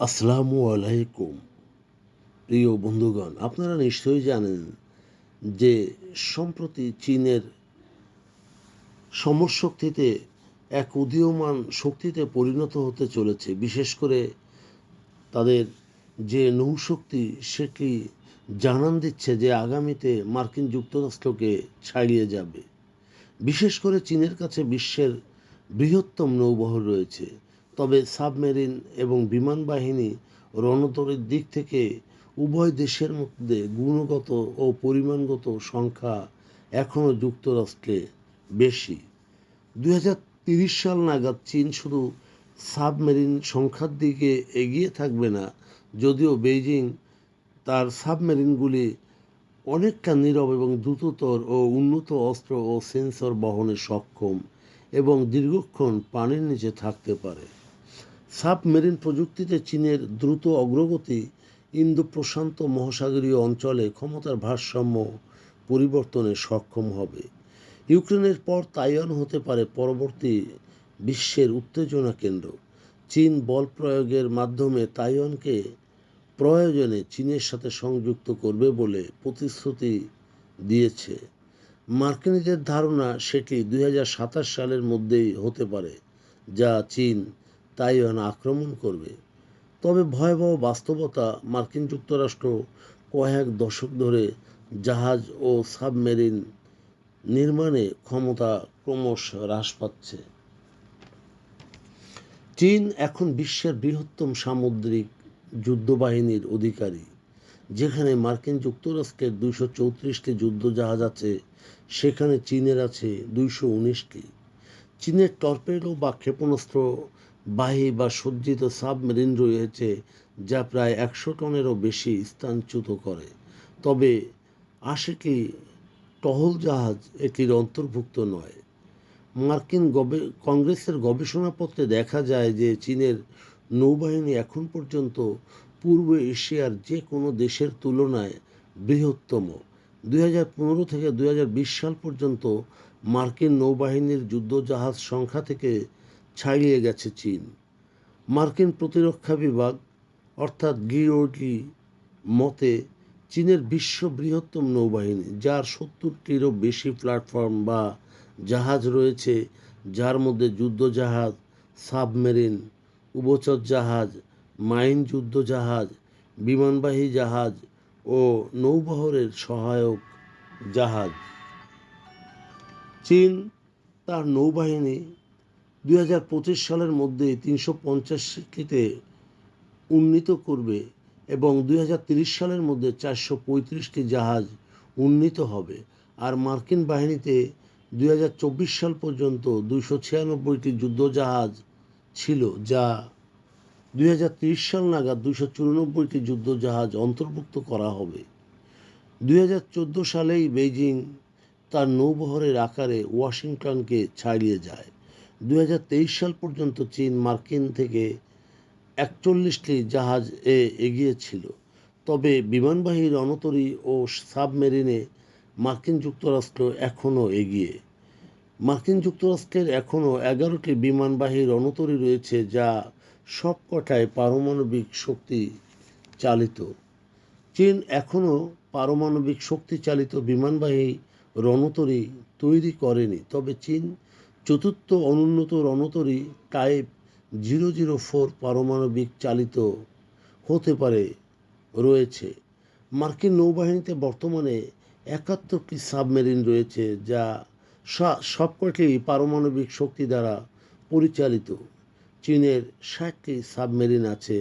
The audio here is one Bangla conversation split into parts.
আসসালামু আলাইকুম। প্রিয় বন্ধুগণ, আপনারা নিশ্চয়ই জানেন যে সম্প্রতি চীনের সমরশক্তিতে এক উদীয়মান শক্তিতে পরিণত হতে চলেছে। বিশেষ করে তাদের যে নৌশক্তি সেটি জানান দিচ্ছে যে আগামীতে মার্কিন যুক্তরাষ্ট্রকে ছাড়িয়ে যাবে। বিশেষ করে চীনের কাছে বিশ্বের বৃহত্তম নৌবহর রয়েছে। তবে সাবমেরিন এবং বিমান বাহিনী রণতরীর দিক থেকে উভয় দেশের মধ্যে গুণগত ও পরিমাণগত সংখ্যা এখনও যুক্তরাষ্ট্রে বেশি। দু দুই সাল নাগাদ চীন শুধু সাবমেরিন সংখ্যার দিকে এগিয়ে থাকবে না, যদিও বেইজিং তার সাবমেরিনগুলি অনেকটা নীরব এবং দ্রুততর ও উন্নত অস্ত্র ও সেন্সর বহনে সক্ষম এবং দীর্ঘক্ষণ পানির নিচে থাকতে পারে। সাবমেরিন প্রযুক্তিতে চীনের দ্রুত অগ্রগতি ইন্দো প্রশান্ত মহাসাগরীয় অঞ্চলে ক্ষমতার ভারসাম্য পরিবর্তনে সক্ষম হবে। ইউক্রেনের পর তাইওয়ান হতে পারে পরবর্তী বিশ্বের উত্তেজনা কেন্দ্র। চীন বল প্রয়োগের মাধ্যমে তাইওয়ানকে প্রয়োজনে চীনের সাথে সংযুক্ত করবে বলে প্রতিশ্রুতি দিয়েছে। মার্কিনীদের ধারণা সেটি দুই হাজার সাতাশ সালের মধ্যেই হতে পারে, যা চীন তাইওয়ান আক্রমণ করবে। তবে ভয়াবহ বাস্তবতা মার্কিন যুক্তরাষ্ট্র কয়েক দশক ধরে জাহাজ ও সাবমেরিন নির্মাণে ক্ষমতা ক্রমশ হ্রাস পাচ্ছে। চীন এখন বিশ্বের বৃহত্তম সামুদ্রিক যুদ্ধবাহিনীর অধিকারী, যেখানে মার্কিন যুক্তরাষ্ট্রের দুইশো চৌত্রিশটি যুদ্ধজাহাজ আছে, সেখানে চীনের আছে দুইশো উনিশটি। চীনের টর্পেডো বা ক্ষেপণাস্ত্র বাহী বা সজ্জিত সাবমেরিন রয়েছে, যা প্রায় একশো টনেরও বেশি স্থানচ্যুত করে। তবে আশিটি টহল জাহাজ এটির অন্তর্ভুক্ত নয়? মার্কিন গবে, কংগ্রেসের গবেষণাপত্রে দেখা যায় যে চীনের নৌবাহিনী এখন পর্যন্ত পূর্ব এশিয়ার যে কোনো দেশের তুলনায় বৃহত্তম। দুই হাজার পনেরো থেকে দুই হাজার বিশ সাল পর্যন্ত মার্কিন নৌবাহিনীর যুদ্ধজাহাজ সংখ্যা থেকে ছাড়িয়ে গেছে চীন। মার্কিন প্রতিরক্ষা বিভাগ, অর্থাৎ গিওডি মতে চীনের বিশ্ব বৃহত্তম নৌবাহিনী, যার সত্তরটিরও বেশি প্ল্যাটফর্ম বা জাহাজ রয়েছে, যার মধ্যে যুদ্ধজাহাজ, সাবমেরিন, উভচর জাহাজ, মাইন যুদ্ধ জাহাজ বিমানবাহী জাহাজ ও নৌবহরের সহায়ক জাহাজ। চীন তার নৌবাহিনী দুই হাজার পঁচিশ সালের মধ্যে তিনশো পঞ্চাশটিতে উন্নীত করবে এবং দুই সালের মধ্যে চারশো পঁয়ত্রিশটি জাহাজ উন্নীত হবে। আর মার্কিন বাহিনীতে দুই হাজার চব্বিশ সাল পর্যন্ত দুইশো ছিয়ানব্বইটি যুদ্ধজাহাজ ছিল, যা দুই সাল নাগাদ দুইশো চুরানব্বইটি যুদ্ধজাহাজ অন্তর্ভুক্ত করা হবে। দুই হাজার চোদ্দ সালেই বেইজিং তার নৌবহরের আকারে ওয়াশিংটনকে ছাড়িয়ে যায়। দুই হাজার তেইশ সাল পর্যন্ত চীন মার্কিন থেকে একচল্লিশটি জাহাজ এ এগিয়েছিল। তবে বিমানবাহী রণতরী ও সাবমেরিনে মার্কিন যুক্তরাষ্ট্র এখনও এগিয়ে। মার্কিন যুক্তরাষ্ট্রের এখনও এগারোটি বিমানবাহী রণতরী রয়েছে যা সবকটায় পারমাণবিক শক্তি চালিত। চীন এখনও পারমাণবিক শক্তি চালিত বিমানবাহী রণতরী তৈরি করেনি, তবে চীন চতুর্থ অনুন্নত রণতরী টাইপ জিরো জিরো ফোর পারমাণবিক চালিত হতে পারে, রয়েছে। মার্কিন নৌবাহিনীতে বর্তমানে একাত্তরটি সাবমেরিন রয়েছে, যা সবকটি পারমাণবিক শক্তি দ্বারা পরিচালিত। চীনের ষাটটি সাবমেরিন আছে,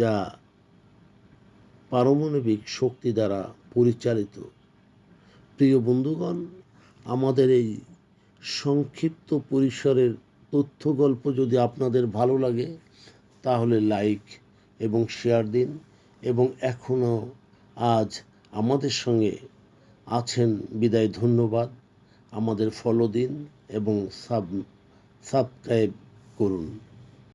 যা পারমাণবিক শক্তি দ্বারা পরিচালিত। প্রিয় বন্ধুগণ, আমাদের এই সংক্ষিপ্ত পরিসরের তথ্য গল্প যদি আপনাদের ভালো লাগে, তাহলে লাইক এবং শেয়ার দিন। এবং এখনও আজ আমাদের সঙ্গে আছেন বিদায়, ধন্যবাদ। আমাদের ফলো দিন এবং সাব সাবস্ক্রাইব করুন।